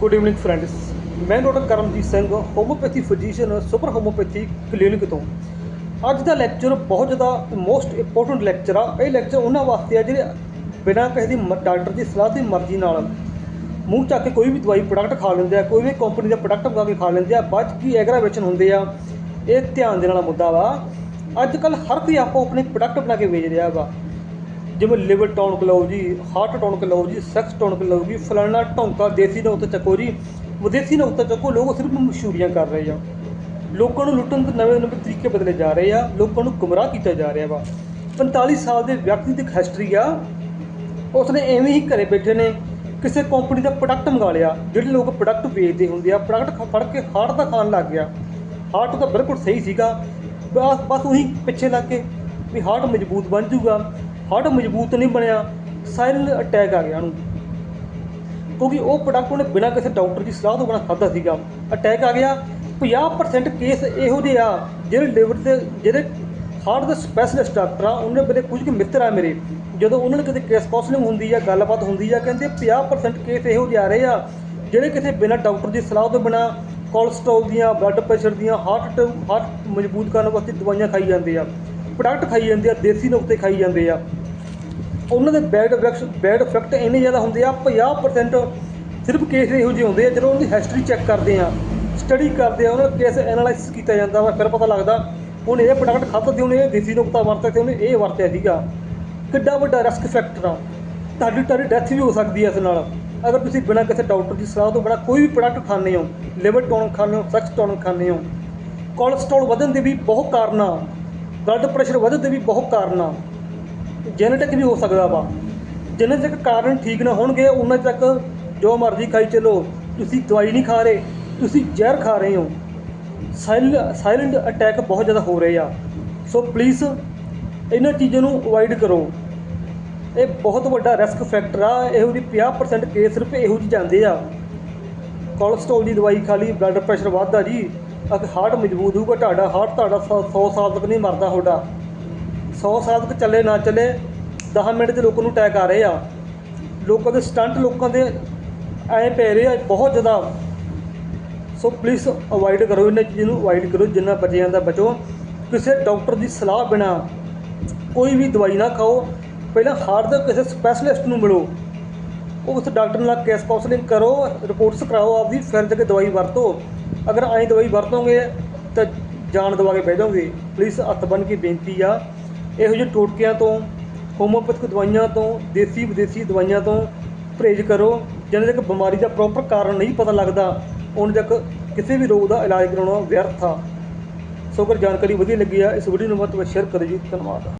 Good evening friends ਮੈਂ doctor Karamjeet Singh homeopathy physician super homeopathy clinic ਤੋਂ। ਅੱਜ ਦਾ lecture ਬਹੁਤ ਜ਼ਿਆਦਾ ਮੋਸਟ ਇੰਪੋਰਟੈਂਟ ਲੈਕਚਰ ਆ। ਇਹ ਲੈਕਚਰ ਉਹਨਾਂ ਵਾਸਤੇ ਆ ਜਿਹੜੇ ਬਿਨਾਂ ਕਿਸੇ ਦੀ ਮ- ਡਾਕਟਰ ਦੀ ਸਲਾਹ ਦੀ ਮਰਜ਼ੀ ਨਾਲ ਮੂੰਹ ਚੱਕ ਕੇ ਕੋਈ ਵੀ ਦਵਾਈ ਪ੍ਰੋਡਕਟ ਖਾ ਲੈਂਦੇ ਆ, ਕੋਈ ਵੀ ਕੰਪਨੀ ਦਾ ਪ੍ਰੋਡਕਟ ਮੰਗਾ ਕੇ ਖਾ ਲੈਂਦੇ ਆ, ਬਾਅਦ 'ਚ ਕੀ ਐਗਰਾਵੇਸ਼ਨ ਹੁੰਦੇ ਆ, ਇਹ ਧਿਆਨ ਦੇਣ ਵਾਲਾ ਮੁੱਦਾ ਵਾ। ਅੱਜ ਕੱਲ ਹਰ ਕੋਈ ਆਪੋ ਆਪਣੇ ਪ੍ਰੋਡਕਟ ਬਣਾ ਕੇ ਵੇਚ ਰਿਹਾ ਵਾ। ਜਿਵੇਂ ਲਿਵਰ ਟੌਨਕ ਲਓ ਜੀ, ਹਾਰਟ ਟੌਨਕ ਲਓ ਜੀ, ਸੈਕਸ ਟੌਨਕ ਲਓ ਜੀ, ਫਲਾਣਾ ਟੌਂਕਾ ਦੇਸੀ ਦਾ ਉੱਤੇ ਚੱਕੋ ਜੀ, ਵਿਦੇਸੀ ਦਾ ਉੱਤੇ ਚੱਕੋ, ਲੋਕ ਸਿਰਫ ਮਸ਼ਹੂਰੀਆਂ ਕਰ ਰਹੇ ਆ। ਲੋਕਾਂ ਨੂੰ ਲੁੱਟਣ ਦੇ ਨਵੇਂ ਨਵੇਂ ਤਰੀਕੇ ਬਦਲੇ ਜਾ ਰਹੇ ਆ, ਲੋਕਾਂ ਨੂੰ ਗੁੰਮਰਾਹ ਕੀਤਾ ਜਾ ਰਿਹਾ ਵਾ। 45 ਸਾਲ ਦੇ ਵਿਅਕਤੀ ਦੀ ਇੱਕ ਹਿਸਟਰੀ ਆ, ਉਸਨੇ ਐਵੇਂ ਹੀ ਘਰੇ ਬੈਠੇ ਨੇ, ਕਿਸੇ ਕੰਪਨੀ ਦਾ ਪ੍ਰੋਡਕਟ ਮੰਗਾ ਲਿਆ, ਜਿਹੜੇ ਲੋਕ ਪ੍ਰੋਡਕਟ ਵੇਚਦੇ ਹੁੰਦੇ ਆ ਪ੍ਰੋਡਕਟ ਫੜ ਕੇ ਹਾਰਟ ਦਾ ਖਾਣ ਲੱਗ ਗਿਆ। ਹਾਰਟ ਤਾਂ ਬਿਲਕੁਲ ਸਹੀ ਸੀਗਾ, ਬਸ ਬਸ ਉਹੀ ਪਿੱਛੇ ਲੱਗ ਕੇ ਵੀ ਹਾਰਟ ਮਜ਼ਬੂਤ ਬਣ ਜਾਊਗਾ। ਹਾਰਟ ਮਜ਼ਬੂਤ ਨਹੀਂ ਬਣਿਆ ਸਾਇਲੈਂਟ ਅਟੈਕ ਆ ਗਿਆ ਉਹਨੂੰ। ਕਿਉਂਕਿ ਉਹ ਪ੍ਰੋਡਕਟ ਉਹਨੇ ਬਿਨਾਂ ਕਿਸੇ ਡਾਕਟਰ ਦੀ ਸਲਾਹ ਤੋਂ ਬਿਨਾਂ ਖਾਧਾ ਸੀਗਾ। ਅਟੈਕ ਆ ਗਿਆ 50% ਕੇਸ ਇਹੋ ਜਿਹੇ ਆ, ਜਿਹੜੇ ਲਿਵਰ ਦੇ, ਜਿਹੜੇ ਹਾਰਟ ਦੇ ਸਪੈਸ਼ਲਿਸਟ ਡਾਕਟਰ ਆ ਉਹਨਾਂ ਮੇਰੇ ਕੁਝ ਕੁ ਮਿੱਤਰ ਆ ਮੇਰੇ, ਜਦੋਂ ਉਹਨਾਂ ਨੇ ਕਿਤੇ ਕੇਸ ਕਾਉਂਸਲਿੰਗ ਹੁੰਦੀ ਆ ਗੱਲਬਾਤ ਹੁੰਦੀ ਆ ਕਹਿੰਦੇ 50% ਕੇਸ ਇਹੋ ਜਿਹੇ ਆ ਰਹੇ ਆ, ਜਿਹੜੇ ਕਿਸੇ ਬਿਨਾਂ ਡਾਕਟਰ ਦੀ ਸਲਾਹ ਤੋਂ ਬਿਨਾਂ ਕੋਲੇਸਟ੍ਰੋਲ ਦੀਆਂ ਬਲੱਡ ਪ੍ਰੈਸ਼ਰ ਦੀਆਂ ਹਾਰਟ ਹਾਰਟ ਮਜ਼ਬੂਤ ਕਰਨ ਵਾਸਤੇ ਦਵਾਈਆਂ ਖਾਈ ਜਾਂਦੇ ਆ ਪ੍ਰੋਡਕਟ ਖਾਈ ਜਾਂਦੇ ਆ, ਦੇਸੀ ਨੁਕਤੇ ਖਾਈ ਜਾਂਦੇ ਆ। ਉਹਨਾਂ ਦੇ ਬੈਡ ਇਫੈਕਟਸ ਬੈਡ ਇਫੈਕਟ ਇੰਨੇ ਜ਼ਿਆਦਾ ਹੁੰਦੇ ਆ 50% ਸਿਰਫ ਕੇਸ ਇਹੋ ਜਿਹੇ ਹੁੰਦੇ ਆ, ਜਦੋਂ ਉਹਦੀ ਹਿਸਟਰੀ ਚੈੱਕ ਕਰਦੇ ਆ ਸਟੱਡੀ ਕਰਦੇ ਆ, ਉਹਨਾਂ ਕੇਸ ਐਨਾਲਾਈਸਿਸ ਕੀਤਾ ਜਾਂਦਾ ਵਾ, ਫਿਰ ਪਤਾ ਲੱਗਦਾ ਉਹਨੇ ਇਹ ਪ੍ਰੋਡਕਟ ਖਾਧਾ ਤੇ ਉਹਨੇ ਇਹ ਦੇਸੀ ਨੁਕਤਾ ਵਰਤਿਆ ਤੇ ਉਹਨੇ ਇਹ ਵਰਤਿਆ ਸੀਗਾ। ਕਿੱਡਾ ਵੱਡਾ ਰਿਸਕ ਫੈਕਟਰ ਆ। ਤੁਹਾਡੀ ਤੁਹਾਡੀ ਡੈਥ ਵੀ ਹੋ ਸਕਦੀ ਹੈ ਇਸ ਨਾਲ। ਅਗਰ ਤੁਸੀਂ ਬਿਨਾਂ ਕਿਸੇ ਡਾਕਟਰ ਦੀ ਸਲਾਹ ਤੋਂ ਬਿਨਾਂ ਕੋਈ ਵੀ ਪ੍ਰੋਡਕਟ ਖਾਂਦੇ ਹੋ ਲਿਵਰ ਟੌਨਿਕ ਖਾਂਦੇ ਹੋ ਸੈਕਸ ਟੌਨਿਕ ਖਾਂਦੇ ਹੋ ਕੋਲੇਸਟ੍ਰੋਲ ਵਧਣ ਦੇ ਵੀ ਬਹੁਤ ਕਾਰਨ ਆ ਬਲੱਡ ਪ੍ਰੈਸ਼ਰ ਵਧਣ ਦੇ ਵੀ ਬਹੁਤ ਕਾਰਨ ਆ। ਜੈਨੇਟਿਕ ਵੀ ਹੋ ਸਕਦਾ ਵਾ, ਜਿੰਨੇ ਤੱਕ ਕਾਰਨ ਠੀਕ ਨਾ ਹੋਣਗੇ ਉਹਨਾਂ ਤੱਕ ਜੋ ਮਰਜ਼ੀ ਖਾਈ ਚਲੋ। ਤੁਸੀਂ ਦਵਾਈ ਨਹੀਂ ਖਾ ਰਹੇ, ਤੁਸੀਂ ਜ਼ਹਿਰ ਖਾ ਰਹੇ ਹੋ। ਸਾਇਲ ਸਾਇਲੈਂਟ ਅਟੈਕ ਬਹੁਤ ਜ਼ਿਆਦਾ ਹੋ ਰਹੇ ਆ। ਸੋ ਪਲੀਜ਼ ਇਹਨਾਂ ਚੀਜ਼ਾਂ ਨੂੰ ਅਵੋਇਡ ਕਰੋ। ਇਹ ਬਹੁਤ ਵੱਡਾ ਰਿਸਕ ਫੈਕਟਰ ਆ, ਇਹੋ ਜਿਹੀ 50% ਕੇਸ ਸਿਰਫ ਇਹੋ ਜਿਹੀ ਜਾਂਦੇ ਆ। ਕੋਲੇਸਟ੍ਰੋਲ ਦੀ ਦਵਾਈ ਖਾ ਲਈ ਬਲੱਡ ਪ੍ਰੈਸ਼ਰ ਵੱਧਦਾ ਜੀ। ਅਗਰ ਹਾਰਟ ਮਜ਼ਬੂਤ ਹੋਊਗਾ, ਤੁਹਾਡਾ ਹਾਰਟ ਤੁਹਾਡਾ 100 ਸਾਲ ਤੱਕ ਨਹੀਂ ਮਰਦਾ ਤੁਹਾਡਾ। 100 ਸਾਲ ਤੱਕ ਚੱਲੇ ਨਾ ਚੱਲੇ 10 ਮਿੰਟ ਦੇ ਲੋਕਾਂ ਨੂੰ ਅਟੈਕ ਆ ਰਹੇ ਆ। ਲੋਕਾਂ ਦੇ ਸਟੰਟ ਲੋਕਾਂ ਦੇ ਐ ਪੈ ਰਹੇ ਆ, ਬਹੁਤ ਜ਼ਿਆਦਾ। ਸੋ ਪਲੀਜ਼ ਅਵੋਇਡ ਕਰੋ ਇਹਨਾਂ ਚੀਜ਼ਾਂ ਨੂੰ ਅਵੋਇਡ ਕਰੋ, ਜਿੰਨਾ ਬਚਿਆਂ ਦਾ ਬਚੋ। ਕਿਸੇ ਡਾਕਟਰ ਦੀ ਸਲਾਹ ਬਿਨਾ ਕੋਈ ਵੀ ਦਵਾਈ ਨਾ ਖਾਓ। ਪਹਿਲਾਂ ਹਾਰਟ ਦੇ ਕਿਸੇ ਸਪੈਸ਼ਲਿਸਟ ਨੂੰ ਮਿਲੋ। ਉਹ ਉਸ ਡਾਕਟਰ ਨਾਲ ਕੇਸ ਕਾਉਂਸਲਿੰਗ ਕਰੋ ਰਿਪੋਰਟਸ ਕਰਾਓ ਆਪਦੀ, ਫਿਰ ਜਾ ਕੇ ਦਵਾਈ ਵਰਤੋ। ਅਗਰ ਐਂ ਦਵਾਈ ਵਰਤੋਗੇ ਤਾਂ ਜਾਨ ਦਵਾ ਕੇ ਬਹਿ ਜਾਓਗੇ। ਪਲੀਜ਼ ਹੱਥ ਬੰਨ ਕੇ ਬੇਨਤੀ ਆ ਇਹੋ ਜਿਹੇ ਟੋਟਕਿਆਂ ਤੋਂ ਹੋਮੋਪੈਥਿਕ ਦਵਾਈਆਂ ਤੋਂ, ਦੇਸੀ ਵਿਦੇਸੀ ਦਵਾਈਆਂ ਤੋਂ ਪਰਹੇਜ਼ ਕਰੋ ਜਿਨ੍ਹਾਂ ਤੱਕ ਬਿਮਾਰੀ ਦਾ ਪ੍ਰੋਪਰ ਕਾਰਨ ਨਹੀਂ ਪਤਾ ਲੱਗਦਾ, ਉਹਨਾਂ ਤੱਕ ਕਿਸੇ ਵੀ ਰੋਗ ਦਾ ਇਲਾਜ ਕਰਾਉਣਾ ਵਿਅਰਥ ਆ। ਸੋ ਅਗਰ ਜਾਣਕਾਰੀ ਵਧੀਆ ਲੱਗੀ ਆ, ਇਸ ਵੀਡੀਓ ਨੂੰ ਵੱਧ ਤੋਂ ਵੱਧ ਸ਼ੇਅਰ ਕਰੋ ਜੀ। ਧੰਨਵਾਦ।